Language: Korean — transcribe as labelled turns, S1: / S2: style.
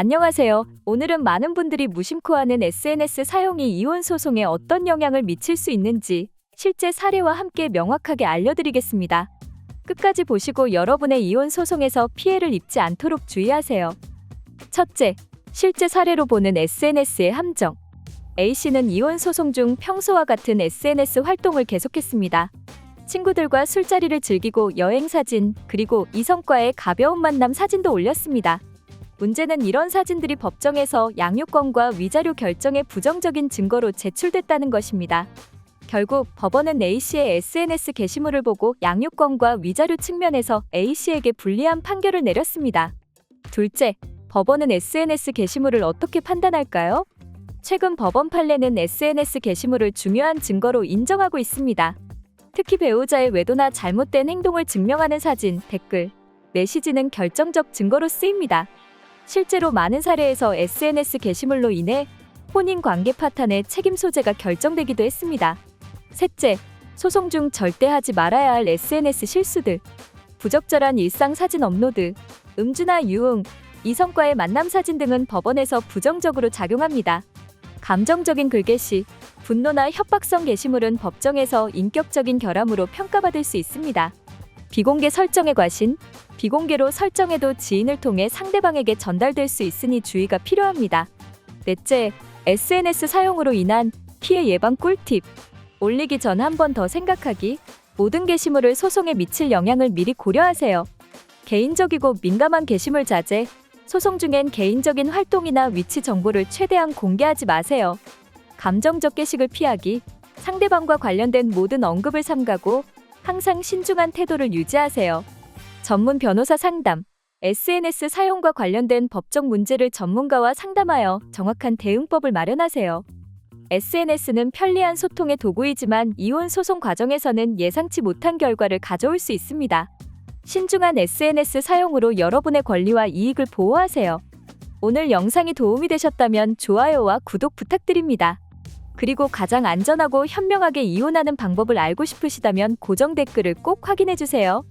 S1: 안녕하세요. 오늘은 많은 분들이 무심코 하는 SNS 사용이 이혼 소송에 어떤 영향을 미칠 수 있는지 실제 사례와 함께 명확하게 알려드리겠습니다. 끝까지 보시고 여러분의 이혼 소송에서 피해를 입지 않도록 주의하세요. 첫째, 실제 사례로 보는 SNS의 함정. A씨는 이혼 소송 중 평소와 같은 SNS 활동을 계속했습니다. 친구들과 술자리를 즐기고 여행 사진, 그리고 이성과의 가벼운 만남 사진도 올렸습니다. 문제는 이런 사진들이 법정에서 양육권과 위자료 결정의 부정적인 증거로 제출됐다는 것입니다. 결국 법원은 A씨의 SNS 게시물을 보고 양육권과 위자료 측면에서 A씨에게 불리한 판결을 내렸습니다. 둘째, 법원은 SNS 게시물을 어떻게 판단할까요? 최근 법원 판례는 SNS 게시물을 중요한 증거로 인정하고 있습니다. 특히 배우자의 외도나 잘못된 행동을 증명하는 사진, 댓글, 메시지는 결정적 증거로 쓰입니다. 실제로 많은 사례에서 SNS 게시물로 인해 혼인 관계 파탄의 책임 소재가 결정되기도 했습니다. 셋째, 소송 중 절대 하지 말아야 할 SNS 실수들. 부적절한 일상 사진 업로드, 음주나 유흥, 이성과의 만남 사진 등은 법원에서 부정적으로 작용합니다. 감정적인 글 게시, 분노나 협박성 게시물은 법정에서 인격적인 결함으로 평가받을 수 있습니다. 비공개 설정의 과신, 비공개로 설정해도 지인을 통해 상대방에게 전달될 수 있으니 주의가 필요합니다. 넷째, SNS 사용으로 인한 피해 예방 꿀팁. 올리기 전 한 번 더 생각하기. 모든 게시물을 소송에 미칠 영향을 미리 고려하세요. 개인적이고 민감한 게시물 자제. 소송 중엔 개인적인 활동이나 위치 정보를 최대한 공개하지 마세요. 감정적 게시글 피하기. 상대방과 관련된 모든 언급을 삼가고 항상 신중한 태도를 유지하세요. 전문 변호사 상담. SNS 사용과 관련된 법적 문제를 전문가와 상담하여 정확한 대응법을 마련하세요. SNS는 편리한 소통의 도구이지만 이혼 소송 과정에서는 예상치 못한 결과를 가져올 수 있습니다. 신중한 SNS 사용으로 여러분의 권리와 이익을 보호하세요. 오늘 영상이 도움이 되셨다면 좋아요와 구독 부탁드립니다. 그리고 가장 안전하고 현명하게 이혼하는 방법을 알고 싶으시다면 고정 댓글을 꼭 확인해 주세요.